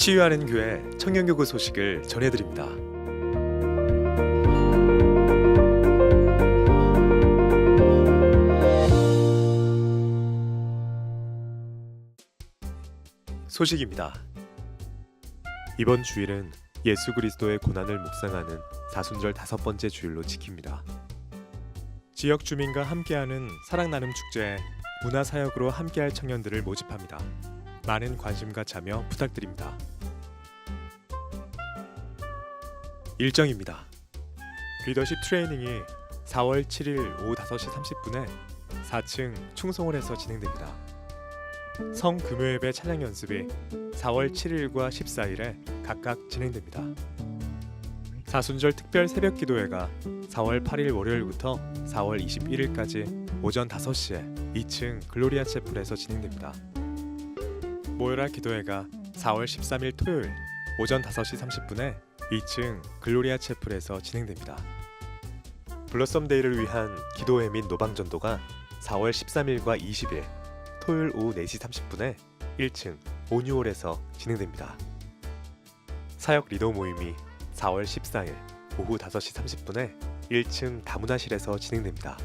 치유하는 교회 청년교구 소식을 전해드립니다. 소식입니다. 이번 주일은 예수 그리스도의 고난을 묵상하는 사순절 다섯 번째 주일로 지킵니다. 지역 주민과 함께하는 사랑 나눔 축제에 문화 사역으로 함께할 청년들을 모집합니다. 많은 관심과 참여 부탁드립니다. 일정입니다. 리더십 트레이닝이 4월 7일 오후 5시 30분에 4층 충성홀에서 진행됩니다. 성 금요예배 찬양 연습이 4월 7일과 14일에 각각 진행됩니다. 사순절 특별 새벽 기도회가 4월 8일 월요일부터 4월 21일까지 오전 5시에 2층 글로리아 채플에서 진행됩니다. 모여라 기도회가 4월 13일 토요일 오전 5시 30분에 2층 글로리아 채플에서 진행됩니다. 블러썸 데이를 위한 기도회 및 노방 전도가 4월 13일과 20일 토요일 오후 4시 30분에 1층 온유홀에서 진행됩니다. 사역 리더 모임이 4월 14일 오후 5시 30분에 1층 다문화실에서 진행됩니다.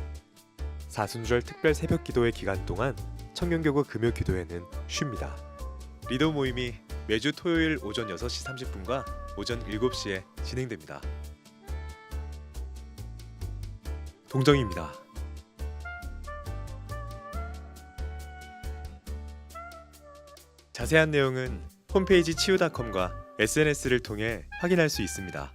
사순절 특별 새벽 기도회 기간 동안 청년교구 금요 기도회는 쉽니다. 리더 모임이 매주 토요일 오전 6시 30분과 오전 7시에 진행됩니다. 동정입니다. 자세한 내용은 홈페이지 치유닷컴과 SNS를 통해 확인할 수 있습니다.